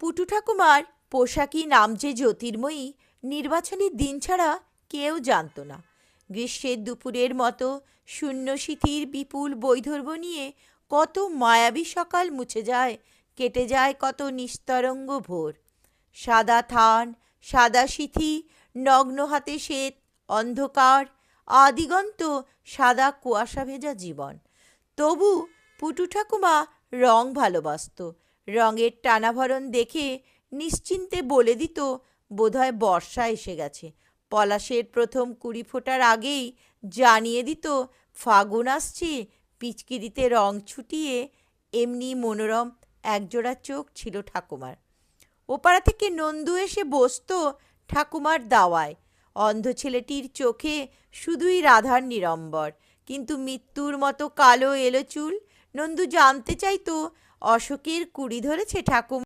পুটু ঠাকুমার পোশাকি নাম যে জ্যোতির্ময়ী নির্বাচনের দিন ছাড়া কেউ জানতো না। গ্রীষ্মের দুপুরের মতো শূন্য শীতির বিপুল বৈধর্ব নিয়ে কত মায়াবী সকাল মুছে যায়, কেটে যায় কত নিস্তরঙ্গ ভোর। সাদা থান, সাদা সিথি, নগ্ন হাতে শ্বেত, অন্ধকার, আদিগন্ত সাদা কুয়াশা ভেজা জীবন। তবু পুটু ঠাকুমা রং ভালোবাসত রঙের টানাভরণ দেখে নিশ্চিন্তে বলে দিত, বোধহয় বর্ষা এসে গেছে। পলাশের প্রথম কুড়ি ফোটার আগেই জানিয়ে দিত, ফাগুন আসছে, পিচকিরিতে রং ছুটিয়ে এমনি মনোরম একজোড়া চোখ ছিল ঠাকুমার। ওপাড়া থেকে নন্দু এসে বসতো ঠাকুমার দাওয়ায়। অন্ধ ছেলেটির চোখে শুধুই রাধার নিরম্বর। কিন্তু মৃত্যুর মতো কালো এলো চুল। নন্দু জানতে চাইতো অশোকের কুড়ি ধরেছে ঠাকুমা।